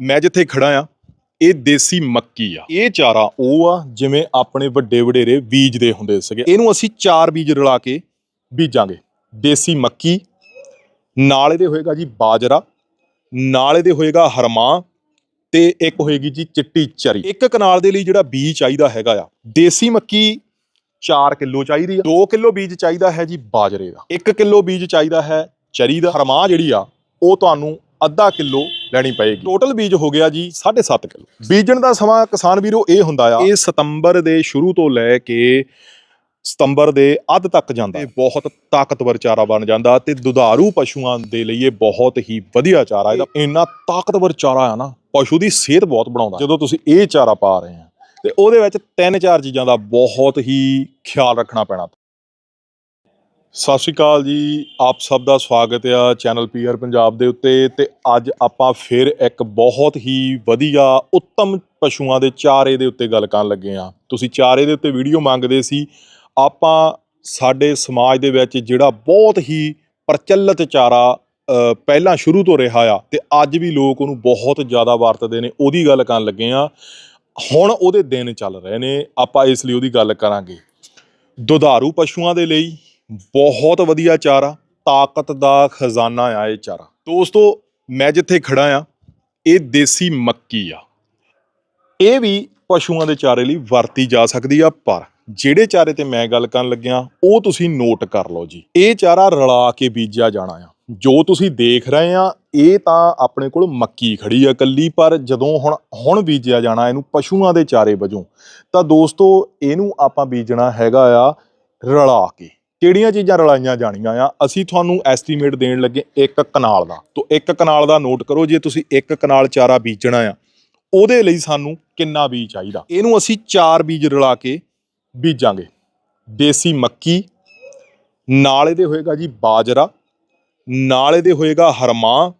ਮੈਂ ਜਿੱਥੇ ਖੜਾ ਆ ਇਹ ਦੇਸੀ ਮੱਕੀ ਆ। ਇਹ ਚਾਰਾ ਉਹ ਆ ਜਿਵੇਂ ਆਪਣੇ ਵੱਡੇ ਵਡੇਰੇ ਬੀਜਦੇ ਹੁੰਦੇ ਸੀਗੇ। ਇਹਨੂੰ ਅਸੀਂ ਚਾਰ ਬੀਜ ਰਲਾ ਕੇ ਬੀਜਾਂਗੇ। ਦੇਸੀ ਮੱਕੀ, ਨਾਲ ਇਹਦੇ ਹੋਏਗਾ ਜੀ ਬਾਜਰਾ, ਨਾਲ ਇਹਦੇ ਹੋਏਗਾ ਹਰਮਾ ਤੇ ਇੱਕ ਹੋਏਗੀ ਜੀ ਚਿੱਟੀ ਚਰੀ। ਇੱਕ ਕਨਾਲ ਦੇ ਲਈ ਜਿਹੜਾ ਬੀਜ ਚਾਹੀਦਾ ਹੈਗਾ ਆ, ਦੇਸੀ ਮੱਕੀ 4 ਕਿਲੋ ਚਾਹੀਦੀ ਆ 2 ਕਿਲੋ ਬੀਜ ਚਾਹੀਦਾ ਹੈ ਜੀ ਬਾਜਰੇ ਦਾ। 1 ਕਿਲੋ ਬੀਜ ਚਾਹੀਦਾ ਹੈ ਚਰੀ ਦਾ। ਹਰਮਾ ਜਿਹੜੀ ਆ, ਉਹ ਤੁਹਾਨੂੰ ਅੱਧਾ ਕਿਲੋ ਲੈਣੀ ਪਏਗੀ। ਟੋਟਲ ਬੀਜ ਹੋ ਗਿਆ ਜੀ 7.5 ਕਿਲੋ। ਬੀਜਣ ਦਾ ਸਮਾਂ ਕਿਸਾਨ ਵੀਰੋ ਇਹ ਹੁੰਦਾ ਆ ਇਹ ਸਤੰਬਰ ਦੇ ਸ਼ੁਰੂ ਤੋਂ ਲੈ ਕੇ ਸਤੰਬਰ ਦੇ ਅੱਧ ਤੱਕ ਜਾਂਦਾ। ਇਹ ਬਹੁਤ ਤਾਕਤਵਰ ਚਾਰਾ ਬਣ ਜਾਂਦਾ ਤੇ ਦੁਧਾਰੂ ਪਸ਼ੂਆਂ ਦੇ ਲਈ ਇਹ ਬਹੁਤ ਹੀ ਵਧੀਆ ਚਾਰਾ। ਇਹਦਾ ਇੰਨਾ ਤਾਕਤਵਰ ਚਾਰਾ ਆ ਨਾ ਪਸ਼ੂ ਦੀ ਸਿਹਤ ਬਹੁਤ ਬਣਾਉਂਦਾ। ਜਦੋਂ ਤੁਸੀਂ ਇਹ ਚਾਰਾ ਪਾ ਰਹੇ ਆ ਤੇ ਉਹਦੇ ਵਿੱਚ ਤਿੰਨ ਚਾਰ ਚੀਜ਼ਾਂ ਦਾ ਬਹੁਤ ਹੀ ਖਿਆਲ ਰੱਖਣਾ ਪੈਣਾ। ਸਤਿ ਸ਼੍ਰੀ ਅਕਾਲ ਜੀ, ਆਪ ਸਭ ਦਾ ਸਵਾਗਤ ਆ ਚੈਨਲ ਪੀਆਰ ਪੰਜਾਬ ਦੇ ਉੱਤੇ ਤੇ ਅੱਜ ਆਪਾਂ ਫਿਰ ਇੱਕ ਬਹੁਤ ਹੀ ਵਧੀਆ ਉੱਤਮ ਪਸ਼ੂਆਂ ਦੇ ਚਾਰੇ ਦੇ ਉੱਤੇ ਗੱਲ ਕਰਨ ਲੱਗੇ ਆ ਤੁਸੀਂ ਚਾਰੇ ਦੇ ਉੱਤੇ ਵੀਡੀਓ ਮੰਗਦੇ ਸੀ, ਆਪਾਂ ਸਾਡੇ ਸਮਾਜ ਦੇ ਵਿੱਚ ਜਿਹੜਾ ਬਹੁਤ ਹੀ ਪ੍ਰਚਲਿਤ ਚਾਰਾ ਪਹਿਲਾਂ ਸ਼ੁਰੂ ਤੋਂ ਰਿਹਾ ਆ ਤੇ ਅੱਜ ਵੀ ਲੋਕ ਉਹਨੂੰ ਬਹੁਤ ਜ਼ਿਆਦਾ ਵਰਤਦੇ ਨੇ, ਉਹਦੀ ਗੱਲ ਕਰਨ ਲੱਗੇ ਆ ਹੁਣ ਉਹਦੇ ਦਿਨ ਚੱਲ ਰਹੇ ਨੇ, ਆਪਾਂ ਇਸ ਲਈ ਉਹਦੀ ਗੱਲ ਕਰਾਂਗੇ। ਦੁਧਾਰੂ ਪਸ਼ੂਆਂ ਦੇ ਲਈ ਬਹੁਤ ਵਧੀਆ ਚਾਰਾ ਤਾਕਤ ਦਾ ਖਜ਼ਾਨਾ ਆ ਇਹ ਚਾਰਾ ਦੋਸਤੋ, ਮੈਂ ਜਿੱਥੇ ਖੜਾ ਆ, ਇਹ ਦੇਸੀ ਮੱਕੀ ਆ। ਇਹ ਵੀ ਪਸ਼ੂਆਂ ਦੇ ਚਾਰੇ ਲਈ ਵਰਤੀ ਜਾ ਸਕਦੀ ਆ, ਪਰ ਜਿਹੜੇ ਚਾਰੇ ਤੇ ਮੈਂ ਗੱਲ ਕਰਨ ਲੱਗਿਆ, ਉਹ ਤੁਸੀਂ ਨੋਟ ਕਰ ਲਓ ਜੀ। ਇਹ ਚਾਰਾ ਰਲਾ ਕੇ ਬੀਜਿਆ ਜਾਣਾ ਆ। ਜੋ ਤੁਸੀਂ ਦੇਖ ਰਹੇ ਆ, ਇਹ ਤਾਂ ਆਪਣੇ ਕੋਲ ਮੱਕੀ ਖੜੀ ਆ ਕੱਲੀ ਪਰ ਜਦੋਂ ਹੁਣ ਹੁਣ ਬੀਜਿਆ ਜਾਣਾ ਇਹਨੂੰ ਪਸ਼ੂਆਂ ਦੇ ਚਾਰੇ ਵਜੋਂ, ਤਾਂ ਦੋਸਤੋ, ਇਹਨੂੰ ਆਪਾਂ ਬੀਜਣਾ ਹੈਗਾ ਆ ਰਲਾ ਕੇ। ਕਿਹੜੀਆਂ ਚੀਜ਼ਾਂ ਰਲਾਈਆਂ ਜਾਣੀਆਂ ਆ? ਅਸੀਂ ਤੁਹਾਨੂੰ ਐਸਟੀਮੇਟ ਦੇਣ ਲੱਗੇ ਇੱਕ ਕਨਾਲ ਦਾ। ਤੋਂ ਇੱਕ ਕਨਾਲ ਦਾ ਨੋਟ ਕਰੋ, ਜੇ ਤੁਸੀਂ ਇੱਕ ਕਨਾਲ ਚਾਰਾ ਬੀਜਣਾ ਆ, ਉਹਦੇ ਲਈ ਸਾਨੂੰ ਕਿੰਨਾ ਬੀਜ ਚਾਹੀਦਾ? ਇਹਨੂੰ ਅਸੀਂ ਚਾਰ ਬੀਜ ਰਲਾ ਕੇ ਬੀਜਾਂਗੇ। ਦੇਸੀ ਮੱਕੀ, ਨਾਲ ਇਹਦੇ ਹੋਏਗਾ ਜੀ ਬਾਜਰਾ, ਨਾਲ ਇਹਦੇ ਹੋਏਗਾ ਹਰਮਾ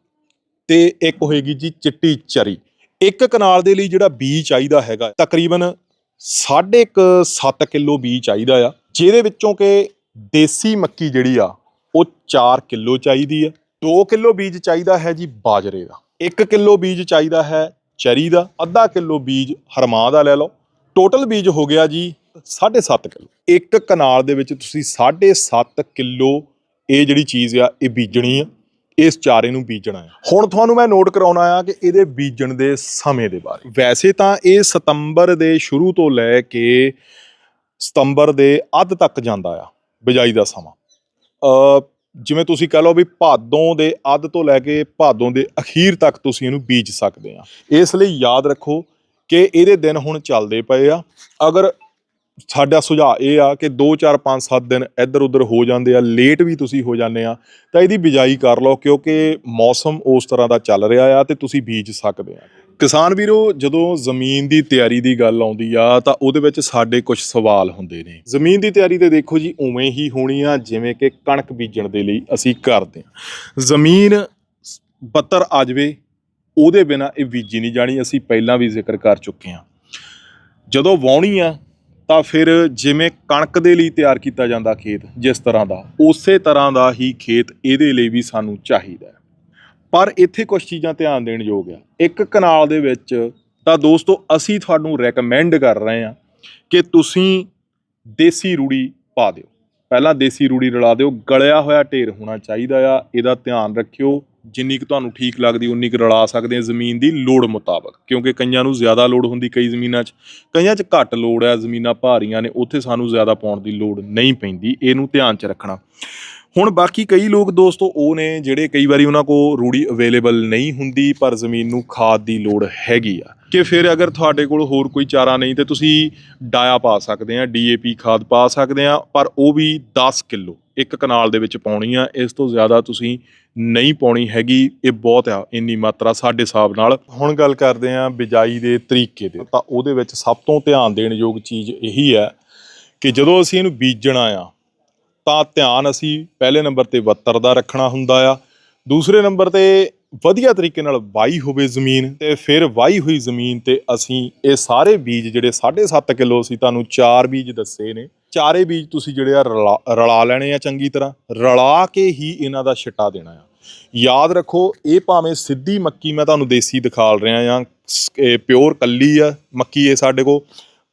ਤੇ ਇੱਕ ਹੋਏਗੀ ਜੀ ਚਿੱਟੀ ਚਰੀ। ਇੱਕ ਕਨਾਲ ਦੇ ਲਈ ਜਿਹੜਾ ਬੀਜ ਚਾਹੀਦਾ ਹੈਗਾ, ਤਕਰੀਬਨ 7.5 ਕਿਲੋ ਬੀਜ ਚਾਹੀਦਾ ਆ, ਜਿਹਦੇ ਵਿੱਚੋਂ ਕਿ ਦੇਸੀ ਮੱਕੀ ਜਿਹੜੀ ਆ, ਉਹ 4 ਕਿਲੋ ਚਾਹੀਦੀ ਆ। 2 ਕਿਲੋ ਬੀਜ ਚਾਹੀਦਾ ਹੈ ਜੀ ਬਾਜਰੇ ਦਾ। 1 ਕਿਲੋ ਬੀਜ ਚਾਹੀਦਾ ਹੈ ਚਰੀ ਦਾ। ਅੱਧਾ ਕਿਲੋ ਬੀਜ ਹਰਮਾ ਦਾ ਲੈ ਲਓ। ਟੋਟਲ ਬੀਜ ਹੋ ਗਿਆ ਜੀ 7.5 ਕਿਲੋ। ਇੱਕ ਕਨਾਲ ਦੇ ਵਿੱਚ ਤੁਸੀਂ 7.5 ਕਿਲੋ ਇਹ ਜਿਹੜੀ ਚੀਜ਼ ਆ, ਇਹ ਬੀਜਣੀ ਆ। ਇਸ ਚਾਰੇ ਨੂੰ ਬੀਜਣਾ ਹੈ ਹੁਣ ਤੁਹਾਨੂੰ ਮੈਂ ਨੋਟ ਕਰਾਉਣਾ ਆ ਕਿ ਇਹਦੇ ਬੀਜਣ ਦੇ ਸਮੇਂ ਦੇ ਬਾਰੇ। ਵੈਸੇ ਤਾਂ ਇਹ ਸਤੰਬਰ ਦੇ ਸ਼ੁਰੂ ਤੋਂ ਲੈ ਕੇ ਸਤੰਬਰ ਦੇ ਅੱਧ ਤੱਕ ਜਾਂਦਾ ਆ। ਬਿਜਾਈ ਦਾ ਸਮਾਂ। ਜਿਵੇਂ ਤੁਸੀਂ ਕਹ ਲਓ ਵੀ ਭਾਦੋਂ ਦੇ ਅੱਧ ਤੋਂ ਲੈ ਕੇ ਭਾਦੋਂ ਦੇ ਅਖੀਰ ਤੱਕ ਤੁਸੀਂ ਇਹਨੂੰ ਬੀਜ ਸਕਦੇ ਆ। ਇਸ ਲਈ ਯਾਦ ਰੱਖੋ ਕਿ ਇਹਦੇ ਦਿਨ ਹੁਣ ਚੱਲਦੇ ਪਏ ਆ। ਅਗਰ ਸਾਡਾ ਸੁਝਾਅ ਇਹ ਆ ਕਿ 2 4 5 7 ਦਿਨ ਇੱਧਰ ਉੱਧਰ ਹੋ ਜਾਂਦੇ ਆ ਲੇਟ ਵੀ ਤੁਸੀਂ ਹੋ ਜਾਂਦੇ ਆ, ਤਾਂ ਇਹਦੀ ਬਿਜਾਈ ਕਰ ਲਓ ਕਿਉਂਕਿ ਮੌਸਮ ਉਸ ਤਰ੍ਹਾਂ ਦਾ ਚੱਲ ਰਿਹਾ ਆ ਤੇ ਤੁਸੀਂ ਬੀਜ ਸਕਦੇ ਆ। ਕਿਸਾਨ ਵੀਰੋ, ਜਦੋਂ ਜ਼ਮੀਨ ਦੀ ਤਿਆਰੀ ਦੀ ਗੱਲ ਆਉਂਦੀ ਆ, ਤਾਂ ਉਹਦੇ ਵਿੱਚ ਸਾਡੇ ਕੁਝ ਸਵਾਲ ਹੁੰਦੇ ਨੇ। ਜ਼ਮੀਨ ਦੀ ਤਿਆਰੀ ਤੇ ਦੇਖੋ ਜੀ, ਉਵੇਂ ਹੀ ਹੋਣੀ ਆ, ਜਿਵੇਂ ਕਿ ਕਣਕ ਬੀਜਣ ਦੇ ਲਈ ਅਸੀਂ ਕਰਦੇ ਆ। ਜ਼ਮੀਨ ਬੱਤਰ ਆ ਜਾਵੇ, ਉਹਦੇ ਬਿਨਾ ਇਹ ਬੀਜੀ ਨਹੀਂ ਜਾਣੀ, ਅਸੀਂ ਪਹਿਲਾਂ ਵੀ ਜ਼ਿਕਰ ਕਰ ਚੁੱਕੇ ਆ। ਜਦੋਂ ਵਾਉਣੀ ਆ, ਤਾਂ ਫਿਰ ਜਿਵੇਂ ਕਣਕ ਦੇ ਲਈ ਤਿਆਰ ਕੀਤਾ ਜਾਂਦਾ ਖੇਤ, ਜਿਸ ਤਰ੍ਹਾਂ ਦਾ, ਉਸੇ ਤਰ੍ਹਾਂ ਦਾ ਹੀ ਖੇਤ ਇਹਦੇ ਲਈ ਵੀ ਸਾਨੂੰ ਚਾਹੀਦਾ ਪਰ ਇੱਥੇ ਕੁਝ ਚੀਜ਼ਾਂ ਧਿਆਨ ਦੇਣ ਯੋਗ ਆ। ਇੱਕ ਕਨਾਲ ਦੇ ਵਿੱਚ ਤਾਂ ਦੋਸਤੋ, ਅਸੀਂ ਤੁਹਾਨੂੰ ਰეკਮੈਂਡ ਕਰ ਰਹੇ ਹਾਂ ਕਿ ਤੁਸੀਂ ਦੇਸੀ ਰੂੜੀ ਪਾ ਦਿਓ। ਪਹਿਲਾਂ ਦੇਸੀ ਰੂੜੀ ਰਲਾ ਦਿਓ, ਗਲਿਆ ਹੋਇਆ ਢੇਰ ਹੋਣਾ ਚਾਹੀਦਾ ਆ, ਇਹਦਾ ਧਿਆਨ ਰੱਖਿਓ। ਜਿੰਨੀ ਕੁ ਤੁਹਾਨੂੰ ਠੀਕ ਲੱਗਦੀ, ਉਨੀ ਕੁ ਰਲਾ ਸਕਦੇ ਆ। ਜ਼ਮੀਨ ਦੀ ਲੋੜ ਮੁਤਾਬਕ, ਕਿਉਂਕਿ ਕਈਆਂ ਨੂੰ ਜ਼ਿਆਦਾ ਲੋੜ ਹੁੰਦੀ ਕਈ ਜ਼ਮੀਨਾਂ 'ਚ। ਕਈਆਂ 'ਚ ਘੱਟ ਲੋੜ ਆ, ਜ਼ਮੀਨਾਂ ਭਾਰੀਆਂ ਨੇ, ਉੱਥੇ ਸਾਨੂੰ ਜ਼ਿਆਦਾ ਪਾਉਣ ਦੀ ਲੋੜ ਨਹੀਂ ਪੈਂਦੀ। ਇਹਨੂੰ ਧਿਆਨ 'ਚ ਰੱਖਣਾ। ਹੁਣ ਬਾਕੀ ਕਈ ਲੋਕ ਦੋਸਤੋ, ਉਹ ਨੇ ਜਿਹੜੇ ਕਈ ਵਾਰੀ ਉਹਨਾਂ ਕੋਲ ਰੂੜੀ ਅਵੇਲੇਬਲ ਨਹੀਂ ਹੁੰਦੀ, ਪਰ ਜ਼ਮੀਨ ਨੂੰ ਖਾਦ ਦੀ ਲੋੜ ਹੈਗੀ ਆ। ਕਿ ਫਿਰ ਅਗਰ ਤੁਹਾਡੇ ਕੋਲ ਹੋਰ ਕੋਈ ਚਾਰਾ ਨਹੀਂ, ਤੇ ਤੁਸੀਂ ਡਾਇਆ ਪਾ ਸਕਦੇ ਆ, ਡੀਏਪੀ ਖਾਦ ਪਾ ਸਕਦੇ ਆ, ਪਰ ਉਹ ਵੀ 10 ਕਿਲੋ ਇੱਕ ਕਨਾਲ ਦੇ ਵਿੱਚ ਪਾਉਣੀ ਆ। ਇਸ ਤੋਂ ਜ਼ਿਆਦਾ ਤੁਸੀਂ ਨਹੀਂ ਪਾਉਣੀ ਹੈਗੀ। ਇਹ ਬਹੁਤ ਆ, ਇੰਨੀ ਮਾਤਰਾ ਸਾਡੇ ਹਿਸਾਬ ਨਾਲ। ਹੁਣ ਗੱਲ ਕਰਦੇ ਆ ਬਿਜਾਈ ਦੇ ਤਰੀਕੇ ਦੇ ਤਾਂ ਉਹਦੇ ਵਿੱਚ ਸਭ ਤੋਂ ਧਿਆਨ ਦੇਣ ਯੋਗ ਚੀਜ਼ ਇਹੀ ਹੈ ਕਿ ਜਦੋਂ ਅਸੀਂ ਇਹਨੂੰ ਬੀਜਣਾ ਆ ਤਾਂ ਧਿਆਨ ਅਸੀਂ ਪਹਿਲੇ ਨੰਬਰ ਤੇ ਵੱਤਰ ਦਾ ਰੱਖਣਾ ਹੁੰਦਾ ਆ। ਦੂਸਰੇ ਨੰਬਰ ਤੇ ਵਧੀਆ ਤਰੀਕੇ ਨਾਲ ਵਾਈ ਹੋਵੇ ਜ਼ਮੀਨ ਤੇ ਫਿਰ ਵਾਈ ਹੋਈ ਜ਼ਮੀਨ ਤੇ ਅਸੀਂ ਇਹ ਸਾਰੇ ਬੀਜ ਜਿਹੜੇ 7.5 ਕਿਲੋ ਅਸੀਂ ਤੁਹਾਨੂੰ ਚਾਰ ਬੀਜ ਦੱਸੇ ਨੇ। ਚਾਰੇ ਬੀਜ ਤੁਸੀਂ ਜਿਹੜੇ ਆ ਰਲਾ ਰਲਾ ਲੈਣੇ ਆ ਚੰਗੀ ਤਰ੍ਹਾਂ। ਰਲਾ ਕੇ ਹੀ ਇਹਨਾਂ ਦਾ ਛਿੱਟਾ ਦੇਣਾ ਆ। ਯਾਦ ਰੱਖੋ, ਇਹ ਭਾਵੇਂ ਸਿੱਧੀ ਮੱਕੀ ਮੈਂ ਤੁਹਾਨੂੰ ਦੇਸੀ ਦਿਖਾਲ ਰਿਹਾ ਜਾਂ ਪਿਓਰ ਕੱਲੀ ਆ ਮੱਕੀ ਇਹ ਸਾਡੇ ਕੋਲ।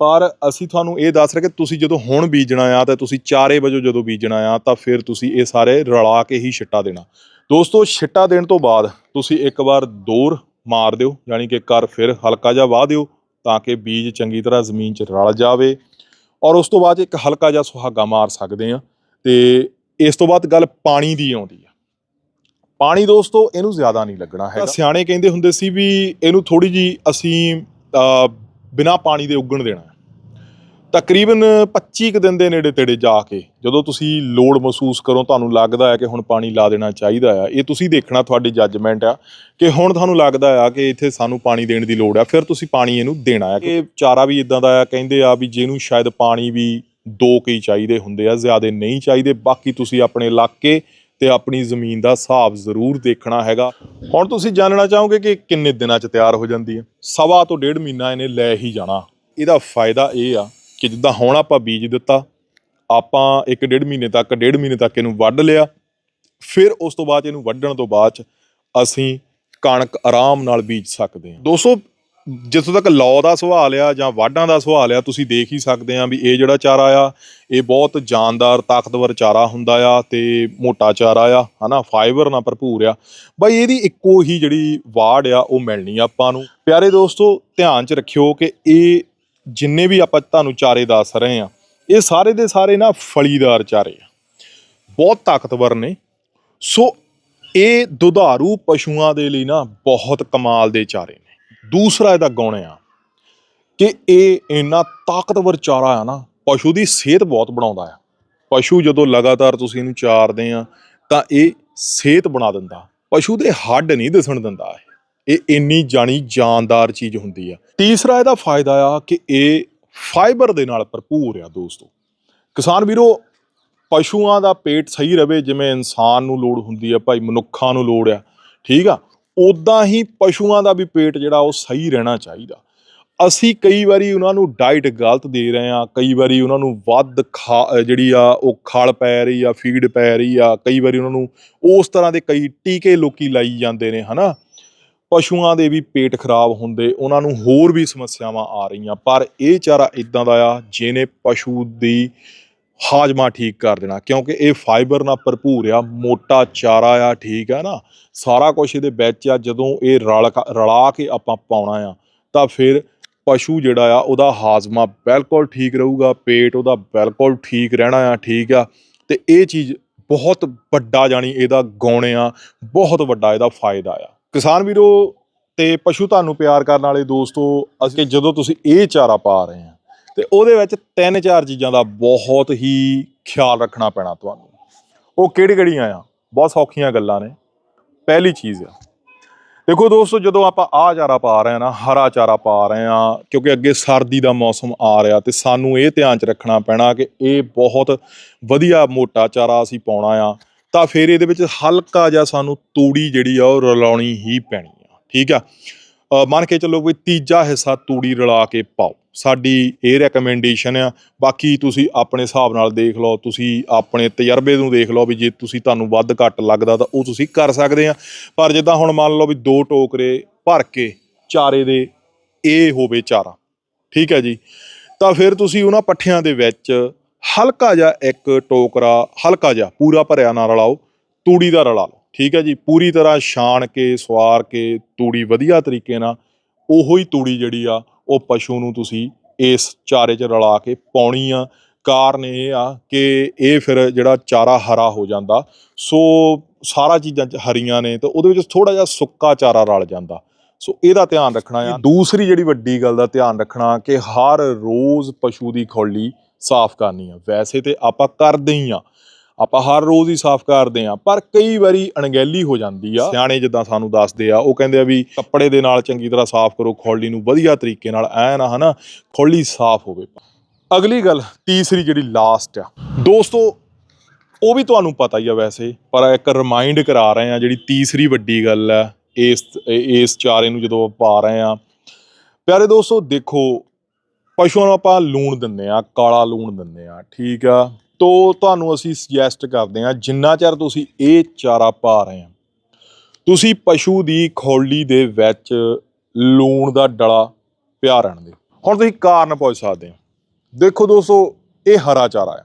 ਪਰ ਅਸੀਂ ਤੁਹਾਨੂੰ ਇਹ ਦੱਸ ਰਹੇ ਕਿ ਤੁਸੀਂ ਜਦੋਂ ਹੁਣ ਬੀਜਣਾ ਆ ਤਾਂ ਤੁਸੀਂ ਚਾਰੇ ਵਜੋਂ ਜਦੋਂ ਬੀਜਣਾ ਆ ਤਾਂ ਫਿਰ ਤੁਸੀਂ ਇਹ ਸਾਰੇ ਰਲਾ ਕੇ ਹੀ ਛਿੱਟਾ ਦੇਣਾ। ਦੋਸਤੋ ਛਿੱਟਾ ਦੇਣ ਤੋਂ ਬਾਅਦ ਤੁਸੀਂ ਇੱਕ ਵਾਰ ਦੌਰ ਮਾਰ ਦਿਓ ਯਾਨੀ ਕਿ ਕਰ ਫਿਰ ਹਲਕਾ ਜਿਹਾ ਵਾਹ ਦਿਓ ਤਾਂ ਕਿ ਬੀਜ ਚੰਗੀ ਤਰ੍ਹਾਂ ਜ਼ਮੀਨ 'ਚ ਰਲ ਜਾਵੇ ਔਰ ਉਸ ਤੋਂ ਬਾਅਦ ਇੱਕ ਹਲਕਾ ਜਿਹਾ ਸੁਹਾਗਾ ਮਾਰ ਸਕਦੇ ਆ ਤੇ ਇਸ ਤੋਂ ਬਾਅਦ ਗੱਲ ਪਾਣੀ ਦੀ ਆਉਂਦੀ ਆ। ਪਾਣੀ ਦੋਸਤੋ ਇਹਨੂੰ ਜ਼ਿਆਦਾ ਨਹੀਂ ਲੱਗਣਾ ਹੈਗਾ। ਸਿਆਣੇ ਕਹਿੰਦੇ ਹੁੰਦੇ ਸੀ ਵੀ ਇਹਨੂੰ ਥੋੜੀ ਜੀ ਅਸੀਂ ਅਹ, ਬਿਨਾਂ ਪਾਣੀ ਦੇ ਉੱਗਣ ਦੇਣਾ। ਤਕਰੀਬਨ 25 ਕੁ ਦਿਨ ਦੇ ਨੇੜੇ ਤੇੜੇ ਜਾ ਕੇ ਜਦੋਂ ਤੁਸੀਂ ਲੋੜ ਮਹਿਸੂਸ ਕਰੋ, ਤੁਹਾਨੂੰ ਲੱਗਦਾ ਹੈ ਕਿ ਹੁਣ ਪਾਣੀ ਲਾ ਦੇਣਾ ਚਾਹੀਦਾ ਆ। ਇਹ ਤੁਸੀਂ ਦੇਖਣਾ, ਤੁਹਾਡੀ ਜੱਜਮੈਂਟ ਆ ਕਿ ਹੁਣ ਤੁਹਾਨੂੰ ਲੱਗਦਾ ਆ ਕਿ ਇੱਥੇ ਸਾਨੂੰ ਪਾਣੀ ਦੇਣ ਦੀ ਲੋੜ ਆ, ਫਿਰ ਤੁਸੀਂ ਪਾਣੀ ਇਹਨੂੰ ਦੇਣਾ ਆ। ਇਹ ਚਾਰਾ ਵੀ ਇਦਾਂ ਦਾ ਆ, ਕਹਿੰਦੇ ਆ ਵੀ ਜਿਹਨੂੰ ਸ਼ਾਇਦ ਪਾਣੀ ਵੀ ਦੋ ਕਈ ਚਾਹੀਦੇ ਹੁੰਦੇ ਆ, ਜ਼ਿਆਦਾ ਨਹੀਂ ਚਾਹੀਦੇ। ਬਾਕੀ ਤੁਸੀਂ ਆਪਣੇ ਇਲਾਕੇ ਤੇ ਆਪਣੀ ਜ਼ਮੀਨ ਦਾ ਹਿਸਾਬ ਜ਼ਰੂਰ ਦੇਖਣਾ ਹੈਗਾ। ਹੁਣ ਤੁਸੀਂ ਜਾਣਨਾ ਚਾਹੋਗੇ ਕਿ ਕਿੰਨੇ ਦਿਨਾਂ 'ਚ ਤਿਆਰ ਹੋ ਜਾਂਦੀ ਹੈ? ਸਵਾ ਤੋਂ ਡੇਢ ਮਹੀਨਾ ਇਹਨੇ ਲੈ ਹੀ ਜਾਣਾ। ਇਹਦਾ ਫਾਇਦਾ ਇਹ ਆ ਕਿ ਜਿੱਦਾਂ ਹੁਣ ਆਪਾਂ ਬੀਜ ਦਿੱਤਾ, ਆਪਾਂ ਇੱਕ ਡੇਢ ਮਹੀਨੇ ਤੱਕ, ਡੇਢ ਮਹੀਨੇ ਤੱਕ ਇਹਨੂੰ ਵੱਢ ਲਿਆ। ਫਿਰ ਉਸ ਤੋਂ ਬਾਅਦ ਇਹਨੂੰ ਵੱਢਣ ਤੋਂ ਬਾਅਦ 'ਚ ਅਸੀਂ ਕਣਕ ਆਰਾਮ ਨਾਲ ਬੀਜ ਸਕਦੇ ਹਾਂ। ਦੋਸਤੋ, ਜਿੱਥੋਂ ਤੱਕ ਲੌ ਦਾ ਸਵਾਲ ਆ ਜਾਂ ਵਾਢਾਂ ਦਾ ਸਵਾਲ ਆ, ਤੁਸੀਂ ਦੇਖ ਹੀ ਸਕਦੇ ਆ ਵੀ ਇਹ ਜਿਹੜਾ ਚਾਰਾ ਆ, ਇਹ ਬਹੁਤ ਜਾਨਦਾਰ, ਤਾਕਤਵਰ ਚਾਰਾ ਹੁੰਦਾ ਆ ਤੇ ਮੋਟਾ ਚਾਰਾ ਆ, ਹਨਾ ਫਾਈਬਰ ਨਾਲ ਭਰਪੂਰ ਆ। ਬਾਈ, ਇਹਦੀ ਇੱਕੋ ਹੀ ਜਿਹੜੀ ਵਾੜ ਆ, ਉਹ ਮਿਲਣੀ ਆ ਆਪਾਂ ਨੂੰ। ਪਿਆਰੇ ਦੋਸਤੋ, ਧਿਆਨ 'ਚ ਰੱਖਿਓ ਕਿ ਇਹ ਜਿੰਨੇ ਵੀ ਆਪਾਂ ਤੁਹਾਨੂੰ ਚਾਰੇ ਦੱਸ ਰਹੇ ਆ ਇਹ ਸਾਰੇ ਦੇ ਸਾਰੇ ਨਾ ਫਲੀਦਾਰ ਚਾਰੇ ਆ। ਬਹੁਤ ਤਾਕਤਵਰ ਨੇ। ਸੋ ਇਹ ਦੁਧਾਰੂ ਪਸ਼ੂਆਂ ਦੇ ਲਈ ਨਾ ਬਹੁਤ ਕਮਾਲ ਦੇ ਚਾਰੇ ਨੇ। ਦੂਸਰਾ ਇਹਦਾ ਗੁਣ ਆ ਕਿ ਇਹ ਇੰਨਾ ਤਾਕਤਵਰ ਚਾਰਾ ਆ ਨਾ, ਪਸ਼ੂ ਦੀ ਸਿਹਤ ਬਹੁਤ ਬਣਾਉਂਦਾ ਆ। ਪਸ਼ੂ ਜਦੋਂ ਲਗਾਤਾਰ ਤੁਸੀਂ ਇਹਨੂੰ ਚਾਰਦੇ ਆ, ਤਾਂ ਇਹ ਸਿਹਤ ਬਣਾ ਦਿੰਦਾ। ਪਸ਼ੂ ਦੇ ਹੱਡ ਨਹੀਂ ਦਿਸਣ ਦਿੰਦਾ ਇਹ। ਇਹ ਇੰਨੀ ਜਾਣੀ ਜਾਨਦਾਰ ਚੀਜ਼ ਹੁੰਦੀ ਆ। ਤੀਸਰਾ ਇਹਦਾ ਫਾਇਦਾ ਆ ਕਿ ਇਹ ਫਾਈਬਰ ਦੇ ਨਾਲ ਭਰਪੂਰ ਆ ਦੋਸਤੋ। ਕਿਸਾਨ ਵੀਰੋ, ਪਸ਼ੂਆਂ ਦਾ ਪੇਟ ਸਹੀ ਰਵੇ ਜਿਵੇਂ ਇਨਸਾਨ ਨੂੰ ਲੋੜ ਹੁੰਦੀ ਆ, ਭਾਈ ਮਨੁੱਖਾਂ ਨੂੰ ਲੋੜ ਆ, ਠੀਕ ਆ? ਉਦਾਂ ਹੀ ਪਸ਼ੂਆਂ ਦਾ ਵੀ ਪੇਟ ਜਿਹੜਾ ਉਹ ਸਹੀ ਰਹਿਣਾ ਚਾਹੀਦਾ। ਅਸੀਂ ਕਈ ਵਾਰੀ ਉਹਨਾਂ ਨੂੰ ਡਾਈਟ ਗਲਤ ਦੇ ਰਹੇ ਆ, ਕਈ ਵਾਰੀ ਉਹਨਾਂ ਨੂੰ ਵੱਧ ਖਾ ਜਿਹੜੀ ਆ ਉਹ ਖਲ ਪੈ ਰਹੀ ਆ, ਫੀਡ ਪੈ ਰਹੀ ਆ, ਕਈ ਵਾਰੀ ਉਹਨਾਂ ਨੂੰ ਉਸ ਤਰ੍ਹਾਂ ਦੇ ਕਈ ਟੀਕੇ ਲੋਕੀ ਲਾਈ ਜਾਂਦੇ ਨੇ, ਹਨਾ? ਪਸ਼ੂਆਂ ਦੇ ਵੀ ਪੇਟ ਖਰਾਬ ਹੁੰਦੇ, ਉਹਨਾਂ ਨੂੰ ਹੋਰ ਵੀ ਸਮੱਸਿਆਵਾਂ ਆ ਰਹੀਆਂ। ਪਰ ਇਹ ਚਾਰਾ ਇਦਾਂ ਦਾ ਆ, ਜਿਹਨੇ ਪਸ਼ੂ ਦੀ ਹਾਜਮਾ ਠੀਕ ਕਰ ਦੇਣਾ, ਕਿਉਂਕਿ ਇਹ ਫਾਈਬਰ ਨਾਲ ਭਰਪੂਰ ਆ, ਮੋਟਾ ਚਾਰਾ ਆ, ਠੀਕ ਆ ਨਾ। ਸਾਰਾ ਕੁਝ ਇਹਦੇ ਵਿੱਚ ਆ, ਜਦੋਂ ਇਹ ਰਲ ਰਲਾ ਕੇ ਆਪਾਂ ਪਾਉਣਾ ਆ, ਤਾਂ ਫਿਰ ਪਸ਼ੂ ਜਿਹੜਾ ਆ, ਉਹਦਾ ਹਾਜ਼ਮਾ ਬਿਲਕੁਲ ਠੀਕ ਰਹੂਗਾ, ਪੇਟ ਉਹਦਾ ਬਿਲਕੁਲ ਠੀਕ ਰਹਿਣਾ ਆ, ਠੀਕ ਆ। ਤੇ ਇਹ ਚੀਜ਼ ਬਹੁਤ ਵੱਡਾ ਜਾਣੀ ਇਹਦਾ ਗੁਣ ਆ, ਬਹੁਤ ਵੱਡਾ ਇਹਦਾ ਫਾਇਦਾ ਆ। ਕਿਸਾਨ ਵੀਰੋ ਤੇ ਪਸ਼ੂ ਤੁਹਾਨੂੰ ਪਿਆਰ ਕਰਨ ਵਾਲੇ ਦੋਸਤੋ, ਅਸੀਂ ਜਦੋਂ ਤੁਸੀਂ ਇਹ ਚਾਰਾ ਪਾ ਰਹੇ ਆ, ਤੇ ਉਹਦੇ ਵਿੱਚ ਤਿੰਨ ਚਾਰ ਚੀਜ਼ਾਂ ਦਾ ਬਹੁਤ ਹੀ ਖਿਆਲ ਰੱਖਣਾ ਪੈਣਾ ਤੁਹਾਨੂੰ। ਉਹ ਕਿਹੜੀ ਕਿਹੜੀਆਂ ਆ? ਬਹੁਤ ਸੌਖੀਆਂ ਗੱਲਾਂ ਨੇ। ਪਹਿਲੀ ਚੀਜ਼ ਆ। ਦੇਖੋ ਦੋਸਤੋ, ਜਦੋਂ ਆਪਾਂ ਆਹ ਚਾਰਾ ਪਾ ਰਹੇ ਆ ਨਾ, ਹਰਾ ਚਾਰਾ ਪਾ ਰਹੇ ਆ, ਕਿਉਂਕਿ ਅੱਗੇ ਸਰਦੀ ਦਾ ਮੌਸਮ ਆ ਰਿਹਾ ਤੇ ਸਾਨੂੰ ਇਹ ਧਿਆਨ 'ਚ ਰੱਖਣਾ ਪੈਣਾ ਕਿ ਇਹ ਬਹੁਤ ਵਧੀਆ ਮੋਟਾ ਚਾਰਾ ਅਸੀਂ ਪਾਉਣਾ ਆ। ਤਾਂ ਫਿਰ ਇਹਦੇ ਵਿੱਚ ਹਲਕਾ ਜਿਹਾ ਸਾਨੂੰ ਤੂੜੀ ਜਿਹੜੀ ਆ ਉਹ ਰਲਾਉਣੀ ਹੀ ਪੈਣੀ ਆ। ਠੀਕ ਆ? ਮੰਨ ਕੇ ਚੱਲੋ ਵੀ ਤੀਜਾ ਹਿੱਸਾ ਤੂੜੀ ਰਲਾ ਕੇ ਪਾਓ। ਸਾਡੀ ਇਹ ਰეკਮੈਂਡੇਸ਼ਨ ਆ। ਬਾਕੀ ਤੁਸੀਂ ਆਪਣੇ ਹਿਸਾਬ ਨਾਲ ਦੇਖ ਲਓ, ਤੁਸੀਂ ਆਪਣੇ ਤਜਰਬੇ ਨੂੰ ਦੇਖ ਲਓ ਵੀ ਜੇ ਤੁਸੀਂ ਤੁਹਾਨੂੰ ਵੱਧ ਘੱਟ ਲੱਗਦਾ ਤਾਂ ਉਹ ਤੁਸੀਂ ਕਰ ਸਕਦੇ ਆ। ਪਰ ਜਿੱਦਾਂ ਹੁਣ ਮੰਨ ਲਓ ਵੀ ਦੋ ਟੋਕਰੇ ਭਰ ਕੇ ਚਾਰੇ ਦੇ ਇਹ ਹੋਵੇ ਚਾਰਾ। ਠੀਕ ਹੈ ਜੀ? ਤਾਂ ਫਿਰ ਤੁਸੀਂ ਉਹਨਾਂ ਪੱਠਿਆਂ ਦੇ ਵਿੱਚ ਹਲਕਾ ਜਿਹਾ ਇੱਕ ਟੋਕਰਾ ਹਲਕਾ ਜਿਹਾ ਪੂਰਾ ਭਰਿਆ ਨਾ ਰਲਾਓ ਤੂੜੀ ਦਾ ਰਲਾ ਲਓ। ਠੀਕ ਹੈ ਜੀ? ਪੂਰੀ ਤਰ੍ਹਾਂ ਛਾਣ ਕੇ ਸਵਾਰ ਕੇ ਤੂੜੀ ਵਧੀਆ ਤਰੀਕੇ ਨਾਲ ਉਹੋ ਹੀ ਤੂੜੀ ਜਿਹੜੀ ਆ ਉਹ ਪਸ਼ੂ ਨੂੰ ਤੁਸੀਂ ਇਸ ਚਾਰੇ 'ਚ ਰਲਾ ਕੇ ਪਾਉਣੀ ਆ। ਕਾਰਨ ਇਹ ਆ ਕਿ ਇਹ ਫਿਰ ਜਿਹੜਾ ਚਾਰਾ ਹਰਾ ਹੋ ਜਾਂਦਾ ਸੋ ਸਾਰਾ ਚੀਜ਼ਾਂ 'ਚ ਹਰੀਆਂ ਨੇ ਤਾਂ ਉਹਦੇ ਵਿੱਚ ਥੋੜਾ ਜਿਹਾ ਸੁੱਕਾ ਚਾਰਾ ਰਲ ਜਾਂਦਾ। ਸੋ ਇਹਦਾ ਧਿਆਨ ਰੱਖਣਾ ਆ। ਦੂਸਰੀ ਜਿਹੜੀ ਵੱਡੀ ਗੱਲ ਦਾ ਧਿਆਨ ਰੱਖਣਾ ਕਿ ਹਰ ਰੋਜ਼ ਪਸ਼ੂ ਦੀ ਖੋਲੀ ਸਾਫ਼ ਕਰਨੀ ਆ। ਵੈਸੇ ਤੇ ਆਪਾਂ ਕਰਦੇ ਹੀ ਆ। ਆਪਾਂ ਹਰ ਰੋਜ਼ ਹੀ ਸਾਫ਼ ਕਰਦੇ ਆ, ਪਰ ਕਈ ਵਾਰੀ ਅਣਗਹਿਲੀ ਹੋ ਜਾਂਦੀ ਆ। ਸਿਆਣੇ ਜਿੱਦਾਂ ਸਾਨੂੰ ਦੱਸਦੇ ਆ, ਉਹ ਕਹਿੰਦੇ ਆ ਵੀ ਕੱਪੜੇ ਦੇ ਨਾਲ ਚੰਗੀ ਤਰ੍ਹਾਂ ਸਾਫ਼ ਕਰੋ, ਖੋਲੀ ਨੂੰ ਵਧੀਆ ਤਰੀਕੇ ਨਾਲ, ਐ ਨਾ, ਹਨਾ, ਖੋਲੀ ਸਾਫ਼ ਹੋਵੇ। ਅਗਲੀ ਗੱਲ, ਤੀਸਰੀ ਜਿਹੜੀ ਲਾਸਟ ਆ। ਦੋਸਤੋ, ਉਹ ਵੀ ਤੁਹਾਨੂੰ ਪਤਾ ਹੀ ਆ ਵੈਸੇ, ਪਰ ਇੱਕ ਰਿਮਾਈਂਡ ਕਰਾ ਰਹੇ ਆ ਜਿਹੜੀ ਤੀਸਰੀ ਵੱਡੀ ਗੱਲ ਆ, ਇਸ ਇਸ ਚਾਰੇ ਨੂੰ ਜਦੋਂ ਆਪਾਂ ਪਾ ਰਹੇ ਆ। ਪਿਆਰੇ ਦੋਸਤੋ, ਦੇਖੋ ਪਸ਼ੂਆਂ ਨੂੰ ਆਪਾਂ ਲੂਣ ਦਿੰਦੇ ਆ ਕਾਲਾ ਲੂਣ ਦਿੰਦੇ ਆ ਠੀਕ ਆ? ਤੋ ਤੁਹਾਨੂੰ ਅਸੀਂ ਸੁਜੈਸਟ ਕਰਦੇ ਆ ਜਿੰਨਾ ਚਿਰ ਤੁਸੀਂ ਇਹ ਚਾਰਾ ਪਾ ਰਹੇ ਆ ਤੁਸੀਂ ਪਸ਼ੂ ਦੀ ਖੋਲੀ ਦੇ ਵਿੱਚ ਲੂਣ ਦਾ ਡਲਾ ਪਿਆ ਰਹਿਣ ਦੇ ਹੁਣ ਤੁਸੀਂ ਕਾਰਨ ਪੁੱਛ ਸਕਦੇ ਹੋ। ਦੇਖੋ ਦੋਸਤੋ, ਇਹ ਹਰਾ ਚਾਰਾ ਆ।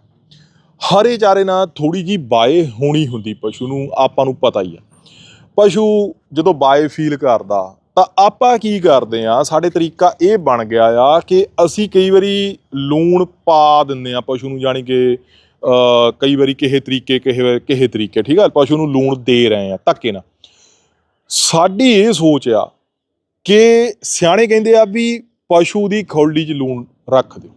ਹਰੇ ਚਾਰੇ ਨਾਲ ਥੋੜੀ ਜੀ ਬਾਏ ਹੋਣੀ ਹੁੰਦੀ ਪਸ਼ੂ ਨੂੰ, ਆਪਾਂ ਨੂੰ ਪਤਾ ਹੀ ਆ। ਪਸ਼ੂ ਜਦੋਂ ਬਾਏ ਫੀਲ ਕਰਦਾ ਤਾਂ ਆਪਾਂ ਕੀ ਕਰਦੇ ਆ ਸਾਡੇ ਤਰੀਕਾ ਇਹ ਬਣ ਗਿਆ ਆ ਕਿ ਅਸੀਂ ਕਈ ਵਾਰੀ ਲੂਣ ਪਾ ਦਿੰਦੇ ਆ ਪਸ਼ੂ ਨੂੰ ਜਾਣੀ ਕਿ ਕਈ ਵਾਰੀ ਕਿਸੇ ਤਰੀਕੇ, ਕਿਸੇ ਵਾਰੀ, ਕਿਸੇ ਤਰੀਕੇ, ਠੀਕ ਆ, ਪਸ਼ੂ ਨੂੰ ਲੂਣ ਦੇ ਰਹੇ ਆ ਧੱਕੇ ਨਾਲ। ਸਾਡੀ ਇਹ ਸੋਚ ਆ ਕਿ ਸਿਆਣੇ ਕਹਿੰਦੇ ਆ ਵੀ ਪਸ਼ੂ ਦੀ ਖੌਲੀ 'ਚ ਲੂਣ ਰੱਖ ਦਿਓ।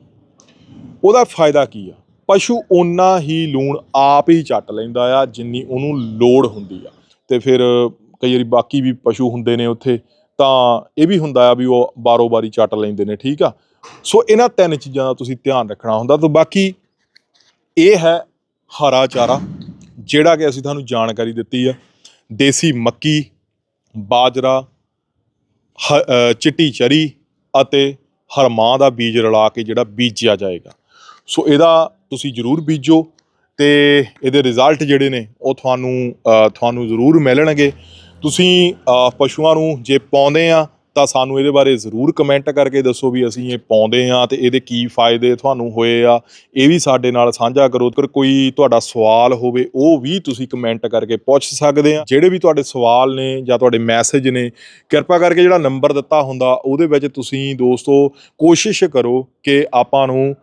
ਉਹਦਾ ਫਾਇਦਾ ਕੀ ਆ? ਪਸ਼ੂ ਓਨਾ ਹੀ ਲੂਣ ਆਪ ਹੀ ਚੱਟ ਲੈਂਦਾ ਆ, ਜਿੰਨੀ ਉਹਨੂੰ ਲੋੜ ਹੁੰਦੀ ਆ। ਤੇ ਫਿਰ ਕਈ ਵਾਰੀ ਬਾਕੀ ਵੀ ਪਸ਼ੂ ਹੁੰਦੇ ਨੇ ਉੱਥੇ ਤਾਂ ਇਹ ਵੀ ਹੁੰਦਾ ਆ ਵੀ ਉਹ ਬਾਰੋ ਬਾਰੀ ਚੱਟ ਲੈਂਦੇ ਨੇ ਠੀਕ ਆ? ਸੋ ਇਹਨਾਂ ਤਿੰਨ ਚੀਜ਼ਾਂ ਦਾ ਤੁਸੀਂ ਧਿਆਨ ਰੱਖਣਾ ਹੁੰਦਾ। ਤਾਂ ਬਾਕੀ ਇਹ ਹੈ ਹਰਾ ਚਾਰਾ ਜਿਹੜਾ ਕਿ ਅਸੀਂ ਤੁਹਾਨੂੰ ਜਾਣਕਾਰੀ ਦਿੱਤੀ ਆ। ਦੇਸੀ ਮੱਕੀ ਬਾਜਰਾ ਹ- ਅ, ਚਿੱਟੀ ਚਰੀ ਅਤੇ ਹਰਮਾਂ ਦਾ ਬੀਜ ਰਲਾ ਕੇ ਜਿਹੜਾ ਬੀਜਿਆ ਜਾਏਗਾ। ਸੋ ਇਹਦਾ ਤੁਸੀਂ ਜਰੂਰ ਬੀਜੋ ਤੇ ਇਹਦੇ ਰਿਜ਼ਲਟ ਜਿਹੜੇ ਨੇ ਉਹ ਤੁਹਾਨੂੰ ਤੁਹਾਨੂੰ ਜ਼ਰੂਰ ਮਿਲਣਗੇ। ਤੁਸੀਂ ਪਸ਼ੂਆਂ ਨੂੰ ਜੇ ਪਾਉਂਦੇ ਆ, ਤਾਂ ਸਾਨੂੰ ਇਹਦੇ ਬਾਰੇ ਜ਼ਰੂਰ ਕਮੈਂਟ ਕਰਕੇ ਦੱਸੋ ਵੀ ਅਸੀਂ ਇਹ ਪਾਉਂਦੇ ਆ ਤੇ ਇਹਦੇ ਕੀ ਫਾਇਦੇ ਤੁਹਾਨੂੰ ਹੋਏ ਆ। ਇਹ ਵੀ ਸਾਡੇ ਨਾਲ ਸਾਂਝਾ ਕਰੋ। ਅਗਰ ਕੋਈ ਤੁਹਾਡਾ ਸਵਾਲ ਹੋਵੇ, ਉਹ ਵੀ ਤੁਸੀਂ ਕਮੈਂਟ ਕਰਕੇ ਪੁੱਛ ਸਕਦੇ ਆ। ਜਿਹੜੇ ਵੀ ਤੁਹਾਡੇ ਸਵਾਲ ਨੇ ਜਾਂ ਤੁਹਾਡੇ ਮੈਸੇਜ ਨੇ, ਕਿਰਪਾ ਕਰਕੇ ਜਿਹੜਾ ਨੰਬਰ ਦਿੱਤਾ ਹੁੰਦਾ, ਉਹਦੇ ਵਿੱਚ ਤੁਸੀਂ ਦੋਸਤੋ ਕੋਸ਼ਿਸ਼ ਕਰੋ ਕਿ ਆਪਾਂ ਨੂੰ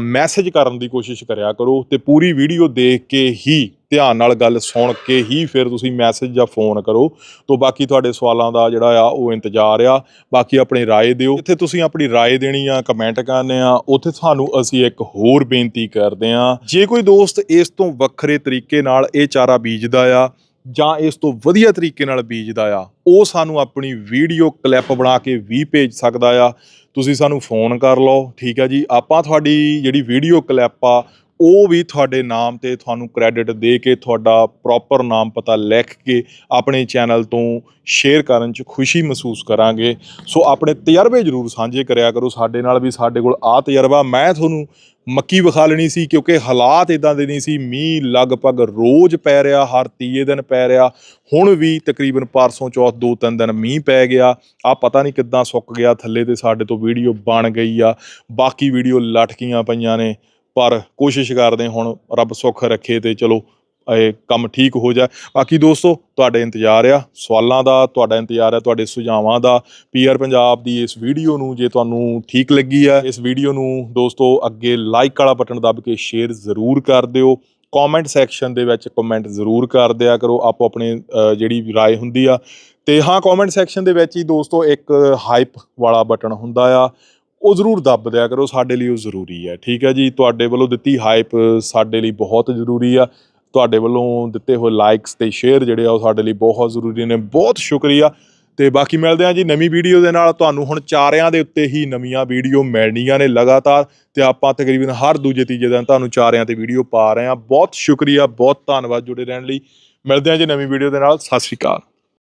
ਮੈਸੇਜ ਕਰਨ ਦੀ ਕੋਸ਼ਿਸ਼ ਕਰਿਆ ਕਰੋ ਤੇ ਪੂਰੀ ਵੀਡੀਓ ਦੇਖ ਕੇ ਹੀ ਧਿਆਨ ਨਾਲ ਗੱਲ ਸੁਣ ਕੇ ਹੀ ਫਿਰ ਤੁਸੀਂ ਮੈਸੇਜ ਜਾਂ ਫੋਨ ਕਰੋ ਤੋਂ ਬਾਕੀ ਤੁਹਾਡੇ ਸਵਾਲਾਂ ਦਾ ਜਿਹੜਾ ਆ ਉਹ ਇੰਤਜ਼ਾਰ ਆ ਬਾਕੀ ਆਪਣੀ رائے ਦਿਓ ਜਿੱਥੇ ਤੁਸੀਂ ਆਪਣੀ رائے ਦੇਣੀ ਆ ਕਮੈਂਟ ਕਰਨੇ ਆ ਉੱਥੇ ਤੁਹਾਨੂੰ ਅਸੀਂ ਇੱਕ ਹੋਰ ਬੇਨਤੀ ਕਰਦੇ ਆ ਜੇ ਕੋਈ ਦੋਸਤ ਇਸ ਤੋਂ ਵੱਖਰੇ ਤਰੀਕੇ ਨਾਲ ਇਹ ਚਾਰਾ ਬੀਜਦਾ ਆ ਜਾਂ ਇਸ ਤੋਂ ਵਧੀਆ ਤਰੀਕੇ ਨਾਲ ਬੀਜਦਾ ਆ ਉਹ ਸਾਨੂੰ ਆਪਣੀ ਵੀਡੀਓ ਕਲਿੱਪ ਬਣਾ ਕੇ ਵੀ ਭੇਜ ਸਕਦਾ ਆ ਤੁਸੀਂ ਸਾਨੂੰ ਫੋਨ ਕਰ ਲਓ ਠੀਕ ਆ ਜੀ ਆਪਾਂ ਤੁਹਾਡੀ ਜਿਹੜੀ ਵੀਡੀਓ ਕਲਿੱਪ ਆ ਉਹ ਵੀ ਤੁਹਾਡੇ ਨਾਮ ਤੇ ਤੁਹਾਨੂੰ ਕ੍ਰੈਡਿਟ ਦੇ ਕੇ ਤੁਹਾਡਾ ਪ੍ਰੋਪਰ ਨਾਮ ਪਤਾ ਲਿਖ ਕੇ ਆਪਣੇ ਚੈਨਲ ਤੋਂ ਸ਼ੇਅਰ ਕਰਨ 'ਚ ਖੁਸ਼ੀ ਮਹਿਸੂਸ ਕਰਾਂਗੇ। ਸੋ ਆਪਣੇ ਤਜਰਬੇ ਜ਼ਰੂਰ ਸਾਂਝੇ ਕਰਿਆ ਕਰੋ। ਸਾਡੇ ਨਾਲ ਵੀ ਸਾਡੇ ਕੋਲ ਆ ਤਜਰਬਾ। ਮੈਂ ਤੁਹਾਨੂੰ ਮੱਕੀ ਵਿਖਾ ਲੈਣੀ ਸੀ ਕਿਉਂਕਿ ਹਾਲਾਤ ਇਦਾਂ ਦੇ ਨਹੀਂ ਸੀ। ਮੀਂਹ ਲਗਭਗ ਰੋਜ਼ ਪੈ ਰਿਹਾ, ਹਰ ਤੀਏ ਦਿਨ ਪੈ ਰਿਹਾ। ਹੁਣ ਵੀ ਤਕਰੀਬਨ ਪਰਸੋਂ, ਚੌਥ, ਦੋ, ਤਿੰਨ ਦਿਨ ਮੀਂਹ ਪੈ ਗਿਆ। ਆ ਪਤਾ ਨਹੀਂ ਕਿੱਦਾਂ ਸੁੱਕ ਗਿਆ। ਥੱਲੇ ਤੇ ਸਾਡੇ ਤੋਂ ਵੀਡੀਓ ਬਣ ਗਈ ਆ। ਬਾਕੀ ਵੀਡੀਓ ਲਟਕੀਆਂ ਪਈਆਂ ਨੇ। ਪਰ ਕੋਸ਼ਿਸ਼ ਕਰਦੇ ਹੁਣ ਰੱਬ ਸੁੱਖ ਰੱਖੇ ਤੇ ਚਲੋ ਇਹ ਕੰਮ ਠੀਕ ਹੋ ਜਾ ਬਾਕੀ ਦੋਸਤੋ ਤੁਹਾਡੇ ਇੰਤਜ਼ਾਰ ਆ ਸਵਾਲਾਂ ਦਾ ਤੁਹਾਡਾ ਇੰਤਜ਼ਾਰ ਆ ਤੁਹਾਡੇ ਸੁਝਾਵਾਂ ਦਾ ਪੀਆਰ ਪੰਜਾਬ ਦੀ ਇਸ ਵੀਡੀਓ ਨੂੰ ਜੇ ਤੁਹਾਨੂੰ ਠੀਕ ਲੱਗੀ ਆ ਇਸ ਵੀਡੀਓ ਨੂੰ ਦੋਸਤੋ ਅੱਗੇ ਲਾਈਕ ਵਾਲਾ ਬਟਨ ਦੱਬ ਕੇ ਸ਼ੇਅਰ ਜ਼ਰੂਰ ਕਰ ਦਿਓ ਕਮੈਂਟ ਸੈਕਸ਼ਨ ਦੇ ਵਿੱਚ ਕਮੈਂਟ ਜ਼ਰੂਰ ਕਰ ਦਿਆ ਕਰੋ ਆਪੋ ਆਪਣੇ ਅ, ਜਿਹੜੀ رائے ਹੁੰਦੀ ਆ ਤੇ ਹਾਂ ਕਮੈਂਟ ਸੈਕਸ਼ਨ ਦੇ ਵਿੱਚ ਹੀ ਦੋਸਤੋ ਇੱਕ ਹਾਈਪ ਵਾਲਾ ਬਟਨ ਹੁੰਦਾ ਆ ਉਹ ਜ਼ਰੂਰ ਦੱਬ ਦਿਆ ਕਰੋ, ਸਾਡੇ ਲਈ ਉਹ ਜ਼ਰੂਰੀ ਹੈ। ਠੀਕ ਹੈ ਜੀ? ਤੁਹਾਡੇ ਵੱਲੋਂ ਦਿੱਤੀ ਹਾਈਪ ਸਾਡੇ ਲਈ ਬਹੁਤ ਜ਼ਰੂਰੀ ਆ। ਤੁਹਾਡੇ ਵੱਲੋਂ ਦਿੱਤੇ ਹੋਏ ਲਾਈਕਸ ਤੇ ਸ਼ੇਅਰ ਜਿਹੜੇ ਆ ਉਹ ਸਾਡੇ ਲਈ ਬਹੁਤ ਜ਼ਰੂਰੀ ਨੇ। ਬਹੁਤ ਸ਼ੁਕਰੀਆ। ਤੇ ਬਾਕੀ ਮਿਲਦੇ ਆ ਜੀ ਨਵੀਂ ਵੀਡੀਓ ਦੇ ਨਾਲ। ਤੁਹਾਨੂੰ ਹੁਣ ਚਾਰਿਆਂ ਦੇ ਉੱਤੇ ਹੀ ਨਵੀਆਂ ਵੀਡੀਓ ਮਿਲਣੀਆਂ ਨੇ ਲਗਾਤਾਰ। ਤੇ ਆਪਾਂ ਤਕਰੀਬਨ ਹਰ ਦੂਜੇ ਤੀਜੇ ਦਿਨ ਤੁਹਾਨੂੰ ਚਾਰਿਆਂ ਤੇ ਵੀਡੀਓ ਪਾ ਰਹੇ ਆ ਬਹੁਤ ਸ਼ੁਕਰੀਆ, ਬਹੁਤ ਧੰਨਵਾਦ ਜੁੜੇ ਰਹਿਣ ਲਈ। ਮਿਲਦੇ ਆ ਜੀ ਨਵੀਂ ਵੀਡੀਓ ਦੇ ਨਾਲ। ਸਤਿ ਸ਼੍ਰੀ ਅਕਾਲ।